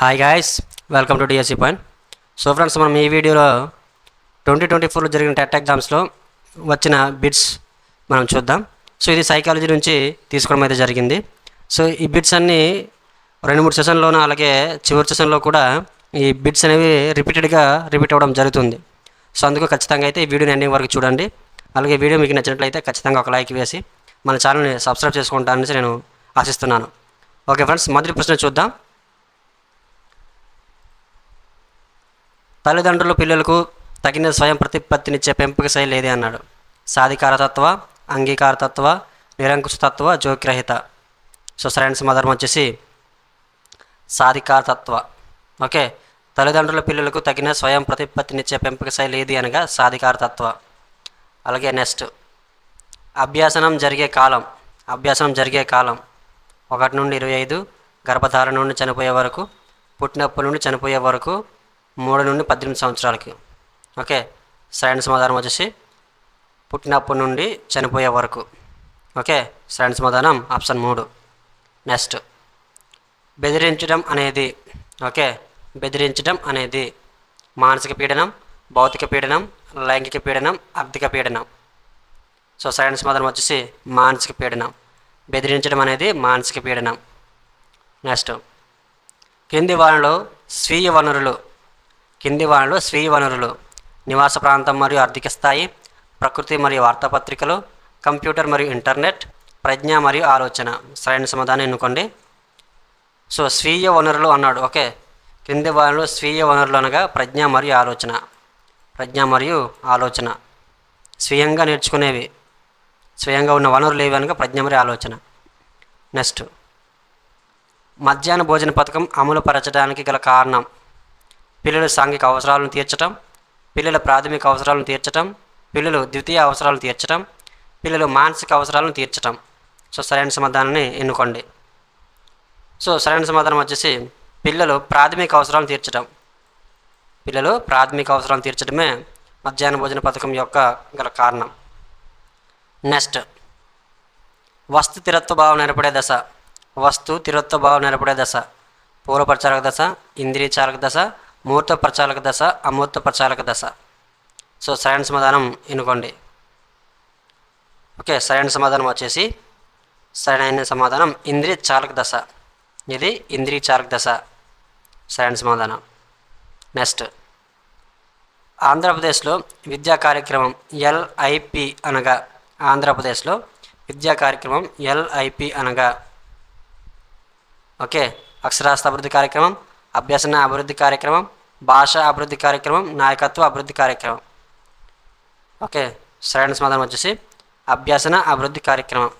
Hi guys welcome to DSC point so friends మనం ఈ వీడియోలో ట్వంటీ ట్వంటీ ఫోర్లో జరిగిన టెట్ ఎగ్జామ్స్లో వచ్చిన బిట్స్ మనం చూద్దాం. సో ఇది సైకాలజీ నుంచి తీసుకోవడం అయితే జరిగింది. సో ఈ బిట్స్ అన్నీ రెండు మూడు సెషన్లోనూ అలాగే చివరి సెషన్లో కూడా ఈ బిట్స్ అనేవి రిపీటెడ్గా రిపీట్ అవ్వడం జరుగుతుంది. సో అందుకు ఖచ్చితంగా అయితే ఈ వీడియోని ఎండింగ్ వరకు చూడండి. అలాగే వీడియో మీకు నచ్చినట్లయితే ఖచ్చితంగా ఒక లైక్ వేసి మన ఛానల్ని సబ్స్క్రైబ్ చేసుకుంటానని నేను ఆశిస్తున్నాను. ఓకే ఫ్రెండ్స్ మొదటి ప్రశ్న చూద్దాం. తల్లిదండ్రులు పిల్లలకు తగిన స్వయం ప్రతిపత్తినిచ్చే పెంపక శైలి ఏది అన్నాడు. సాధికారతత్వ అంగీకారతత్వ నిరంకుశతత్వ జోగ్రహిత సో సరైన సమాధానం వచ్చేసి సాధికారతత్వ. ఓకే? తల్లిదండ్రుల పిల్లలకు తగిన స్వయం ప్రతిపత్తినిచ్చే పెంపక శైలి ఏది అనగా సాధికారతత్వ. అలాగే నెక్స్ట్. అభ్యాసనం జరిగే కాలం. అభ్యాసనం జరిగే కాలం. ఒకటి నుండి ఇరవై ఐదు గర్భధారణ నుండి చనిపోయే వరకు పుట్టినప్పటి నుండి చనిపోయే వరకు మూడు నుండి పద్దెనిమిది సంవత్సరాలకి. ఓకే? సరైన సమాధానం వచ్చేసి పుట్టినప్పటి నుండి చనిపోయే వరకు. ఓకే? సరైన సమాధానం ఆప్షన్ మూడు. నెక్స్ట్. బెదిరించడం అనేది. ఓకే? బెదిరించడం అనేది. మానసిక పీడనం భౌతిక పీడనం లైంగిక పీడనం ఆర్థిక పీడనం. సో సరైన సమాధానం వచ్చేసి మానసిక పీడనం. బెదిరించడం అనేది మానసిక పీడనం. నెక్స్ట్. కింది వారంలో స్వీయ వనరులు కింది వనరులు స్వీయ వనరులు నివాస ప్రాంతం మరియు ఆర్థిక స్థాయి ప్రకృతి మరియు వార్తాపత్రికలు కంప్యూటర్ మరియు ఇంటర్నెట్ ప్రజ్ఞ మరియు ఆలోచన. సరైన సమాధానం ఎన్నుకోండి. సో స్వీయ వనరులు అన్నాడు. ఓకే. కింది వనరులు స్వీయ వనరులు అనగా ప్రజ్ఞ మరియు ఆలోచన. ప్రజ్ఞ మరియు ఆలోచన. స్వీయంగా నేర్చుకునేవి. స్వయంగా ఉన్న వనరులు ఏవి అనగా ప్రజ్ఞ మరియు ఆలోచన. నెక్స్ట్. మధ్యాహ్న భోజన పథకం అమలు పరచడానికి గల కారణం. పిల్లల సాంఘిక అవసరాలను తీర్చటం పిల్లల ప్రాథమిక అవసరాలను తీర్చటం పిల్లలు ద్వితీయ అవసరాలను తీర్చటం పిల్లలు మానసిక అవసరాలను తీర్చటం. సో సరైన సమాధానాన్ని ఎన్నుకోండి. సో సరైన సమాధానం వచ్చేసి పిల్లలు ప్రాథమిక అవసరాలను తీర్చడం పిల్లలు ప్రాథమిక అవసరాలను తీర్చడమే మధ్యాహ్న భోజన పథకం యొక్క గల కారణం. నెక్స్ట్ వస్తు తిరత్వ భావం నేర్పడే దశ. వస్తు తిరత్వ భావం నేర్పడే దశ. పూర్వపరచారక దశ ఇంద్రియచారక దశ ముహూర్త ప్రచాలక దశ అమూర్త ప్రచాలక దశ. సో సరైన సమాధానం ఎన్నుకోండి. ఓకే సరైన సమాధానం వచ్చేసి సరైన సమాధానం ఇంద్రియ చాలక దశ. ఇది ఇంద్రియ చాలక దశ. సరైన సమాధానం. నెక్స్ట్. ఆంధ్రప్రదేశ్లో విద్యా కార్యక్రమం ఎల్ఐపి అనగా ఆంధ్రప్రదేశ్లో విద్యా కార్యక్రమం ఎల్ఐపి అనగా. ఓకే అక్షరాస్త అభివృద్ధి కార్యక్రమం అభ్యసన అభివృద్ధి కార్యక్రమం భాష అభివృద్ధి కార్యక్రమం నాయకత్వ అభివృద్ధి కార్యక్రమం. ఓకే సరైన సమాధానం వచ్చేసి అభ్యసన అభివృద్ధి కార్యక్రమం.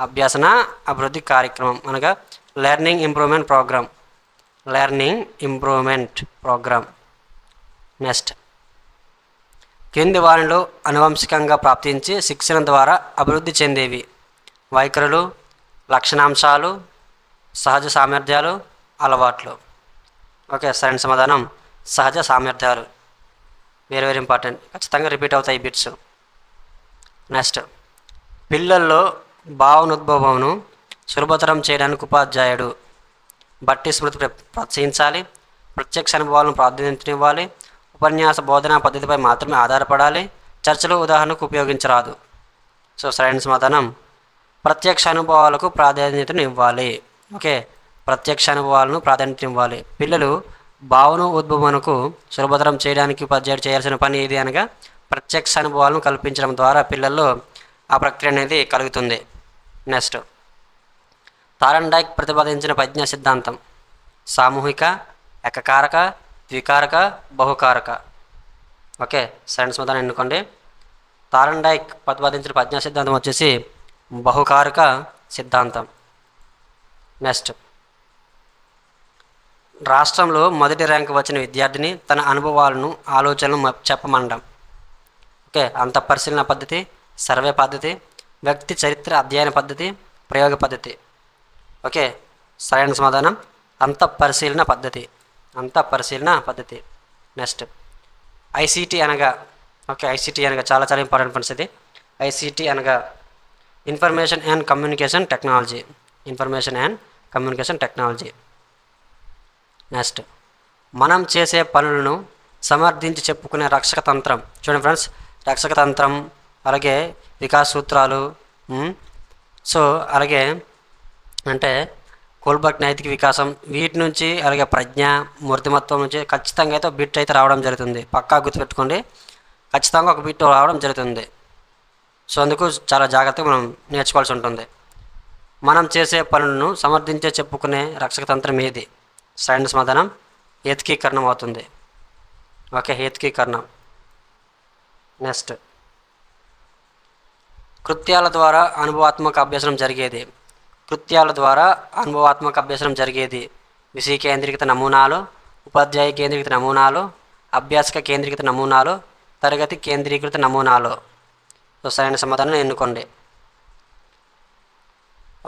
అభ్యసన అభివృద్ధి కార్యక్రమం అనగా learning improvement programme learning improvement programme next. కింది వారిలో అనువంశికంగా ప్రాప్తించి శిక్షణ ద్వారా అభివృద్ధి చెందేవి. వైఖరులు లక్షణాంశాలు సహజ సామర్థ్యాలు అలవాట్లు. ఓకే సరైన సమాధానం. సహజ సామర్థ్యాలు. వెరీ వెరీ ఇంపార్టెంట్ ఖచ్చితంగా రిపీట్ అవుతాయి బిట్స్ నెక్స్ట్ పిల్లల్లో భావనోద్భవమును సులభతరం చేయడానికి ఉపాధ్యాయుడు. బట్టి స్మృతి ప్రోత్సహించాలి ప్రత్యక్ష అనుభవాలను ప్రాధాన్యతనివ్వాలి. ఉపన్యాస బోధనా పద్ధతిపై మాత్రమే ఆధారపడాలి. చర్చలు ఉదాహరణకు ఉపయోగించరాదు. సో సరైన సమాధానం. ప్రత్యక్ష అనుభవాలకు ప్రాధాన్యతను ఇవ్వాలి ఓకే ప్రత్యక్ష అనుభవాలను ప్రాధాన్యత ఇవ్వాలి. పిల్లలు భావన ఉద్భవనకు సులభతరం చేయడానికి ఉపాధ్యాయుడు చేయాల్సిన పని ఏది అనగా ప్రత్యక్ష అనుభవాలను కల్పించడం ద్వారా పిల్లల్లో ఆ ప్రక్రియ అనేది కలుగుతుంది. నెక్స్ట్. తారండాక్ ప్రతిపాదించిన ప్రజ్ఞా సిద్ధాంతం. సామూహిక ఏకకారక ద్వికారక బహుకారక. ఓకే సైన్స్ మొదలు ఎన్నుకోండి. తారండాక్ ప్రతిపాదించిన ప్రజ్ఞా సిద్ధాంతం వచ్చేసి బహుకారక సిద్ధాంతం. నెక్స్ట్. రాష్ట్రంలో మొదటి ర్యాంకు వచ్చిన విద్యార్థిని తన అనుభవాలను ఆలోచనలు మ- చెప్పమండం. ఓకే అంత పరిశీలన పద్ధతి సర్వే పద్ధతి వ్యక్తి చరిత్ర అధ్యయన పద్ధతి ప్రయోగ పద్ధతి. ఓకే సరైన సమాధానం. అంత పరిశీలన పద్ధతి. అంత పరిశీలన పద్ధతి. నెక్స్ట్. ఐసీటీ అనగా ఓకే ఐసీటీ అనగా చాలా చాలా ఇంపార్టెంట్ ఫ్రెండ్స్ ఇది. ఐసీటీ అనగా information and communication technology. Information and communication technology. Next. మనం చేసే పనులను సమర్థించి చెప్పుకునే రక్షక తంత్రం. చూడండి ఫ్రెండ్స్ రక్షక తంత్రం అలాగే వికాస్ సూత్రాలు సో అలాగే అంటే కోల్బర్ట్ నైతిక వికాసం వీటి నుంచి అలాగే ప్రజ్ఞ మూర్తిమత్వం నుంచి ఖచ్చితంగా అయితే బిట్ అయితే రావడం జరుగుతుంది. పక్కా గుర్తుపెట్టుకోండి. ఖచ్చితంగా ఒక బిట్ రావడం జరుగుతుంది. సో అందుకు చాలా జాగ్రత్తగా మనం నేర్చుకోవాల్సి ఉంటుంది. మనం చేసే పనులను సమర్థించే చెప్పుకునే రక్షక తంత్రం ఏది? సరైన సమాధానం ఏత్కీకరణం అవుతుంది ఓకే ఏత్కీకరణం. నెక్స్ట్. కృత్యాల ద్వారా అనుభవాత్మక అభ్యసనం జరిగేది. కృత్యాల ద్వారా అనుభవాత్మక అభ్యసనం జరిగేది. విషయ కేంద్రీకృత నమూనాలు ఉపాధ్యాయ కేంద్రీకృత నమూనాలు అభ్యాసక కేంద్రీకృత నమూనాలు తరగతి కేంద్రీకృత నమూనాలు. సో సరైన సమాధానం ఎన్నుకోండి.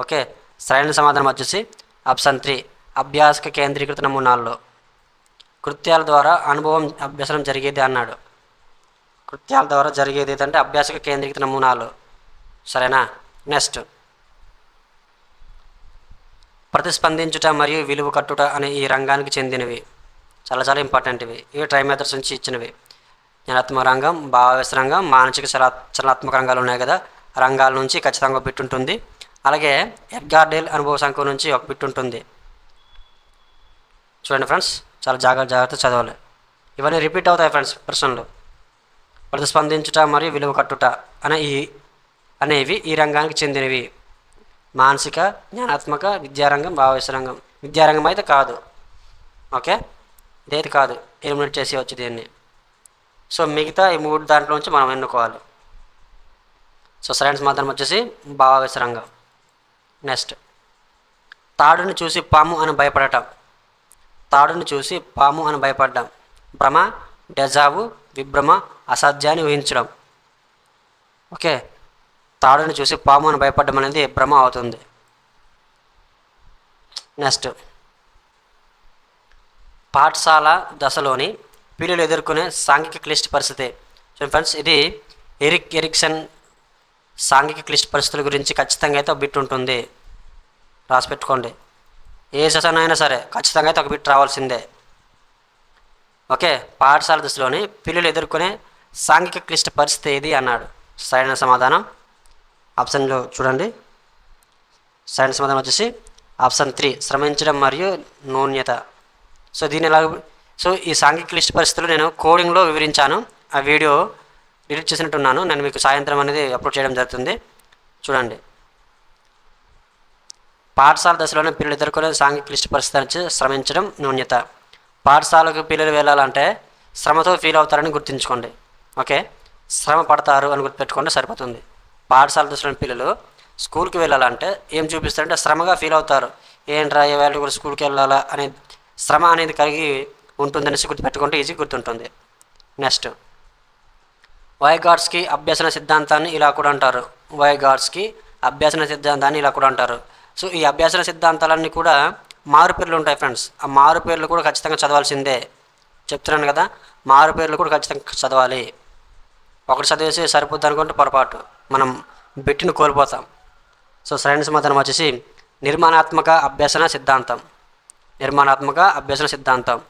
ఓకే సరైన సమాధానం వచ్చేసి ఆప్షన్ త్రీ. అభ్యాసక కేంద్రీకృత నమూనాల్లో. కృత్యాల ద్వారా అనుభవం అభ్యసనం జరిగేది అన్నాడు. కృత్యాల ద్వారా జరిగేది ఏదంటే అభ్యాసక కేంద్రీకృత నమూనాలు. సరేనా? నెక్స్ట్. ప్రతిస్పందించుట మరియు విలువ కట్టుట అనే ఈ రంగానికి చెందినవి. చాలా చాలా ఇంపార్టెంట్ ఇవి ఇవి ట్రై నుంచి ఇచ్చినవి. జ్ఞానాత్మక రంగం భావావేశ రంగం మానసిక చలా చలనాత్మక రంగాలు ఉన్నాయి కదా. రంగాల నుంచి ఖచ్చితంగా ఒక బిట్ ఉంటుంది. అలాగే ఎడ్గార్డేల్ అనుభవ సంఖ్య నుంచి ఒక బిట్ ఉంటుంది. చూడండి ఫ్రెండ్స్ చాలా జాగ్రత్త జాగ్రత్త చదవాలి. ఇవన్నీ రిపీట్ అవుతాయి ఫ్రెండ్స్ ప్రశ్నలు ప్రతిస్పందించుట మరియు విలువ కట్టుట అనే ఈ అనేవి ఈ రంగానికి చెందినవి. మానసిక జ్ఞానాత్మక విద్యారంగం భావేశ రంగం. విద్యారంగం అయితే కాదు. ఓకే? ఇదైతే కాదు. ఎలిమినేట్ చేసి వచ్చి దీన్ని. సో మిగతా ఈ మూడు దాంట్లో నుంచి మనం ఎన్నుకోవాలి. సో సైన్స్ మాత్రం వచ్చేసి భావేశ రంగం. నెక్స్ట్ తాడుని చూసి పాము అని భయపడటం. తాడుని చూసి పాము అని భయపడ్డాం. భ్రమ డెజావు విభ్రమ అసాధ్యాన్ని ఊహించడం. ఓకే తాడుని చూసి పాము అని భయపడడం అనేది భ్రమ అవుతుంది. నెక్స్ట్. పాఠశాల దశలోని పిల్లలు ఎదుర్కొనే సాంఘిక క్లిష్ట పరిస్థితి. చూడండి ఫ్రెండ్స్ ఇది ఎరిక్ ఎరిక్సన్ సాంఘిక క్లిష్ట పరిస్థితుల గురించి ఖచ్చితంగా అయితే బిట్ ఉంటుంది. రాసి పెట్టుకోండి. ఏ సెషన్ అయినా సరే ఖచ్చితంగా అయితే ఒక బిట్ రావాల్సిందే. ఓకే పాఠశాల దశలోని పిల్లలు ఎదుర్కొనే సాంఘిక క్లిష్ట పరిస్థితి ఏది అన్నాడు. సరైన సమాధానం? ఆప్షన్లో చూడండి. సరైన సమాధానం వచ్చేసి ఆప్షన్ త్రీ శ్రమించడం మరియు నూన్యత. సో దీని ఎలా సో ఈ సాంఘిక క్లిష్ట పరిస్థితులు నేను కోడింగ్లో వివరించాను. ఆ వీడియో డిలీట్ చేసినట్టున్నాను. నేను మీకు సాయంత్రం అనేది అప్లోడ్ చేయడం జరుగుతుంది. చూడండి. పాఠశాల దశలోనే పిల్లలు ఎదుర్కొనే సాంఘిక క్లిష్ట పరిస్థితి నుంచి శ్రమించడం నూన్యత పాఠశాలకు పిల్లలు వెళ్ళాలంటే శ్రమతో ఫీల్ అవుతారని గుర్తుంచుకోండి. ఓకే? శ్రమ పడతారు అని గుర్తుపెట్టుకుంటే సరిపోతుంది. పాఠశాల దశలోని పిల్లలు స్కూల్కి వెళ్ళాలంటే ఏం చూపిస్తారంటే శ్రమగా ఫీల్ అవుతారు. ఏంట్రా ఏ వేళ కూడా స్కూల్కి వెళ్ళాలా అనే శ్రమ అనేది కలిగి ఉంటుందనేసి గుర్తుపెట్టుకుంటే ఈజీ గుర్తుంటుంది. నెక్స్ట్. వైగాడ్స్కి అభ్యసన సిద్ధాంతాన్ని ఇలా కూడా అంటారు. వైగాడ్స్కి అభ్యసన సిద్ధాంతాన్ని ఇలా కూడా అంటారు. సో ఈ అభ్యాసన సిద్ధాంతాలన్నీ కూడా మారుపేర్లు ఉంటాయి ఫ్రెండ్స్ ఆ మారుపేర్లు కూడా ఖచ్చితంగా చదవాల్సిందే. చెప్తున్నాను కదా మారుపేర్లు కూడా ఖచ్చితంగా చదవాలి. ఒకటి చదివేసి సరిపోద్ది అనుకుంటే పొరపాటు. మనం బెట్టిని కోల్పోతాం. సో సరైన సమాధానం వచ్చేసి నిర్మాణాత్మక అభ్యసన సిద్ధాంతం. నిర్మాణాత్మక అభ్యసన సిద్ధాంతం.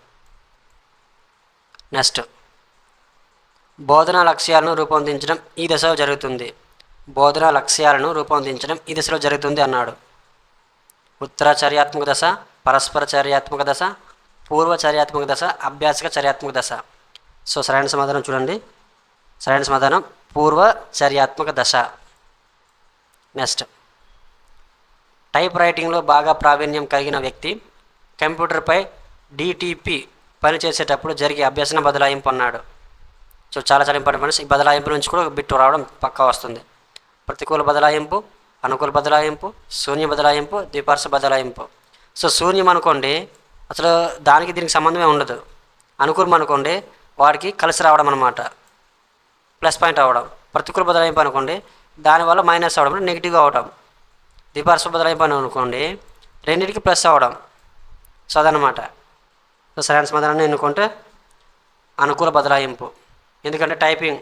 నెక్స్ట్ బోధనా లక్ష్యాలను రూపొందించడం ఈ దశలో జరుగుతుంది. బోధనా లక్ష్యాలను రూపొందించడం ఈ దశలో జరుగుతుంది అన్నాడు. ఉత్తర చర్యాత్మక దశ పరస్పర చర్యాత్మక దశ పూర్వ చర్యాత్మక దశ అభ్యాసక చర్యాత్మక దశ. సో సరైన సమాధానం చూడండి. సరైన సమాధానం పూర్వ చర్యాత్మక దశ. నెక్స్ట్. టైప్ రైటింగ్లో బాగా ప్రావీణ్యం కలిగిన వ్యక్తి కంప్యూటర్పై డిటిపి పనిచేసేటప్పుడు జరిగే అభ్యసన బదలాయింపు అన్నాడు. సో చాలా చాలా ఇంపార్టెంట్ ఈ బదలాయింపు నుంచి కూడా బిట్టు రావడం పక్కా వస్తుంది. ప్రతికూల బదలాయింపు అనుకూల బదలాయింపు శూన్య బదలాయింపు ద్విపార్శ్వ బదలాయింపు. సో శూన్యం అనుకోండి అసలు దానికి దీనికి సంబంధమే ఉండదు. అనుకూలం అనుకోండి వాడికి కలిసి రావడం అనమాట ప్లస్ పాయింట్ అవ్వడం. ప్రతికూల బదలాయింపు అనుకోండి దానివల్ల మైనస్ అవ్వడం నెగిటివ్ అవ్వడం. ద్విపార్శ్వ బదలాయింపు అని అనుకోండి రెండింటికి ప్లస్ అవ్వడం. సో అదనమాట సో సరైన సమాధానాన్ని ఎన్నుకుంటే అనుకూల బదలాయింపు. ఎందుకంటే టైపింగ్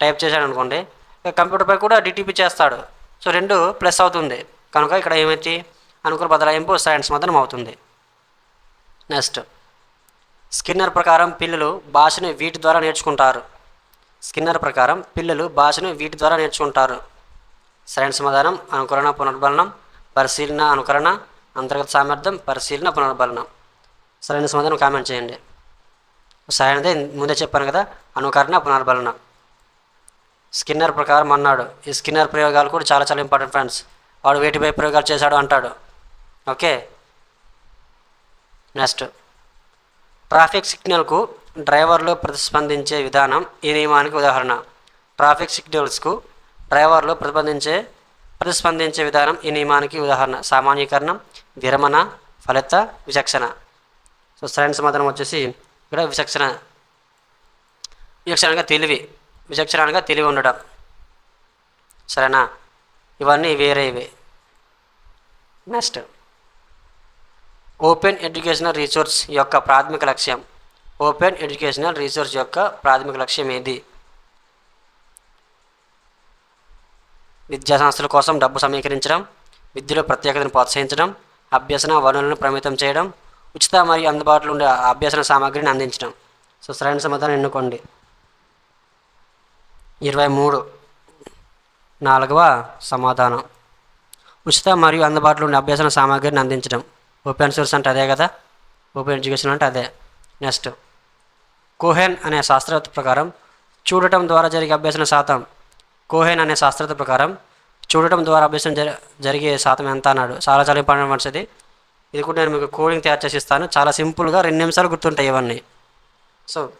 టైప్ చేశాడు అనుకోండి కంప్యూటర్పై కూడా డిటిపి చేస్తాడు. సో రెండు ప్లస్ అవుతుంది. కనుక ఇక్కడ ఏమైతే అనుకూల బదలాయింపు సైన్స్ సమాధానం అవుతుంది. నెక్స్ట్ స్కిన్నర్ ప్రకారం పిల్లలు భాషను వీటి ద్వారా నేర్చుకుంటారు. స్కిన్నర్ ప్రకారం పిల్లలు భాషను వీటి ద్వారా నేర్చుకుంటారు. సరైన సమాధానం అనుకరణ పునర్బలనం పరిశీలన అనుకరణ అంతర్గత సామర్థ్యం పరిశీలన పునర్బలనం. సరైన సమాధానం కామెంట్ చేయండి. సరైనదే ముందే చెప్పాను కదా అనుకరణ పునర్బలనం. స్కిన్నర్ ప్రకారం అన్నాడు. ఈ స్కిన్నర్ ప్రయోగాలు కూడా చాలా చాలా ఇంపార్టెంట్ ఫ్రెండ్స్ వాడు వేటిపై ప్రయోగాలు చేశాడు అంటాడు. ఓకే? నెక్స్ట్ ట్రాఫిక్ సిగ్నల్కు డ్రైవర్లు ప్రతిస్పందించే విధానం ఈ నియమానికి ఉదాహరణ. ట్రాఫిక్ సిగ్నల్స్కు డ్రైవర్లు ప్రతిపందించే ప్రతిస్పందించే విధానం ఈ నియమానికి ఉదాహరణ. సామాన్యీకరణం విరమణ ఫలిత విచక్షణ. సో సరైన సమాధానం వచ్చేసి ఇక్కడ విచక్షణ. విచక్షణగా తెలివి. విచక్షణగా తెలివి ఉండడం సరేనా? ఇవన్నీ వేరే ఇవి. నెక్స్ట్. ఓపెన్ ఎడ్యుకేషనల్ రీసోర్స్ యొక్క ప్రాథమిక లక్ష్యం. ఓపెన్ ఎడ్యుకేషనల్ రీసోర్స్ యొక్క ప్రాథమిక లక్ష్యం ఏది? విద్యా సంస్థల కోసం డబ్బు సమీకరించడం విద్యలో ప్రత్యేకతను ప్రోత్సహించడం అభ్యసన వనరులను పరిమితం చేయడం ఉచిత మరియు అందుబాటులో ఉండే అభ్యసన సామాగ్రిని అందించడం. సో సరైన సమాధానం ఎన్నుకోండి. ఇరవై మూడు. నాలుగవ సమాధానం. ఉచిత మరియు అందుబాటులో ఉండే అభ్యసన సామాగ్రిని అందించడం. ఓపెన్ సోర్స్ అంటే అదే కదా? ఓపెన్ ఎడ్యుకేషన్ అంటే అదే. నెక్స్ట్. కోహెన్ అనే శాస్త్రవేత్త ప్రకారం చూడటం ద్వారా జరిగే అభ్యసన శాతం. కోహెన్ అనే శాస్త్రవేత్త ప్రకారం చూడటం ద్వారా అభ్యసనం జరి జరిగే శాతం ఎంత అన్నాడు? చాలా చాలా ఇంపార్టెంట్ మంచిది ఇది కూడా నేను మీకు కోడింగ్ తయారు చేసి ఇస్తాను. చాలా సింపుల్గా రెండు నిమిషాలు గుర్తుంటాయి ఇవన్నీ. సో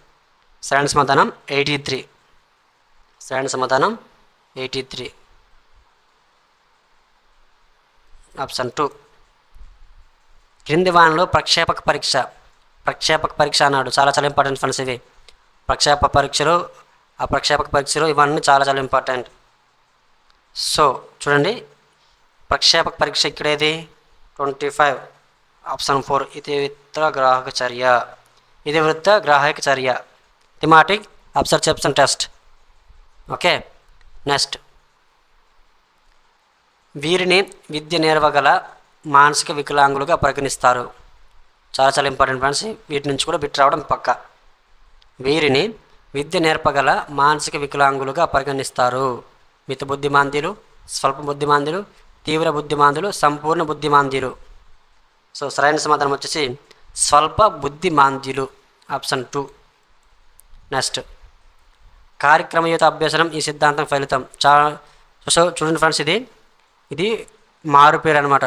సరైన సమాధానం ఎయిటీ త్రీ. సరైన సమాధానం? Eighty three. Option two. క్రింది వానలో ప్రక్షేపక పరీక్ష. ప్రక్షేపక పరీక్ష అన్నాడు. చాలా చాలా ఇంపార్టెంట్ ఫండ్స్ ఇవి. ప్రక్షేపక పరీక్షలు ఆ ప్రక్షేపక పరీక్షలు ఇవన్నీ చాలా చాలా ఇంపార్టెంట్. సో చూడండి. ప్రక్షేపక పరీక్ష ఇక్కడ ఏది ట్వంటీ ఫైవ్. Option four. ఇది వృత్త గ్రాహక చర్య. ఇది వృత్త గ్రాహక చర్య. Thematic apperception test. Okay next. వీరిని విద్య నేర్వగల మానసిక వికలాంగులుగా పరిగణిస్తారు. చాలా చాలా ఇంపార్టెంట్ ఫ్రెండ్స్ వీటి నుంచి కూడా బిట్ రావడం పక్క. వీరిని విద్య నేర్పగల మానసిక వికలాంగులుగా పరిగణిస్తారు. మిత బుద్ధిమాంద్యులు స్వల్ప బుద్ధిమాంద్యులు తీవ్ర బుద్ధిమాంద్యులు సంపూర్ణ బుద్ధిమాంద్యులు సో సరైన సమాధానం వచ్చేసి స్వల్ప బుద్ధిమాంద్యులు ఆప్షన్ టూ. నెక్స్ట్. కార్యక్రమయుత అభ్యసనం ఈ సిద్ధాంతం ఫలితం. చాలా సో చూడండి ఫ్రెండ్స్ ఇది. ఇది మారు పేరు అనమాట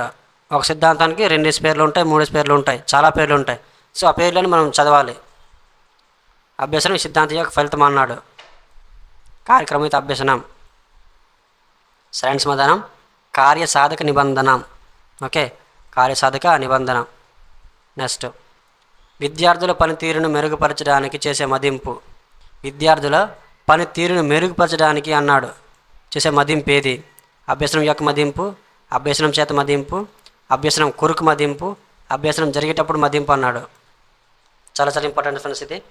ఒక సిద్ధాంతానికి రెండు పేర్లు ఉంటాయి మూడు పేర్లు ఉంటాయి చాలా పేర్లు ఉంటాయి. సో ఆ పేర్లను మనం చదవాలి. అభ్యసనం ఈ సిద్ధాంతం యొక్క ఫలితం అన్నాడు. కార్యక్రమయుత అభ్యసనం సరైన సమాధానం కార్యసాధక నిబంధన. ఓకే? కార్యసాధక నిబంధన. నెక్స్ట్. విద్యార్థుల పనితీరును మెరుగుపరచడానికి చేసే మదింపు. విద్యార్థుల పనితీరును మెరుగుపరచడానికి అన్నాడు. చేసే మదింపు ఏది? అభ్యసనం యొక్క మదింపు అభ్యసనం చేత మదింపు అభ్యసనం కొరకు మదింపు అభ్యసనం జరిగేటప్పుడు మదింపు అన్నాడు. చాలా చాలా ఇంపార్టెంట్ ఫ్రెండ్స్ ఇది.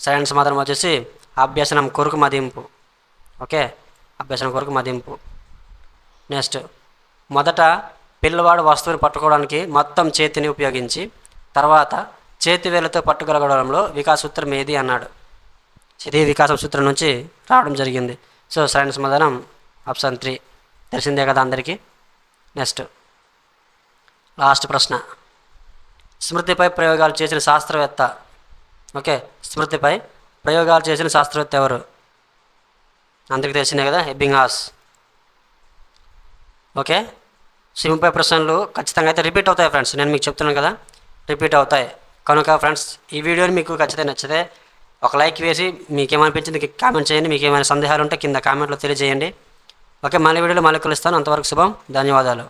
సరైన సమాధానం వచ్చేసి అభ్యసనం కొరకు మదింపు. ఓకే? అభ్యసనం కొరకు మదింపు. నెక్స్ట్. మొదట పిల్లవాడు వస్తువుని పట్టుకోవడానికి మొత్తం చేతిని ఉపయోగించి తర్వాత చేతి వేలతో పట్టుకోగలగడంలో వికాసూత్రం ఏది అన్నాడు. శరీర వికాసం సూత్రం నుంచి రావడం జరిగింది. సో సరైన సమాధానం ఆప్షన్ త్రీ. తెలిసిందే కదా అందరికీ. నెక్స్ట్. లాస్ట్ ప్రశ్న. స్మృతిపై ప్రయోగాలు చేసిన శాస్త్రవేత్త. ఓకే స్మృతిపై ప్రయోగాలు చేసిన శాస్త్రవేత్త ఎవరు? అందరికీ తెలిసిందే కదా ఎబ్బింగ్హాస్ ఓకే సిమ్పై ప్రశ్నలు ఖచ్చితంగా అయితే రిపీట్ అవుతాయి ఫ్రెండ్స్. నేను మీకు చెప్తున్నాను కదా రిపీట్ అవుతాయి. కనుక ఫ్రెండ్స్ ఈ వీడియోని మీకు ఖచ్చితంగా నచ్చితే ఒక లైక్ వేసి మీకేమనిపించింది? కామెంట్ చేయండి. మీకు ఏమైనా సందేహాలు ఉంటే కింద కామెంట్లో తెలియజేయండి. ఓకే మళ్ళీ వీడియోలో మళ్ళీ కలుస్తాను. అంతవరకు శుభం. ధన్యవాదాలు.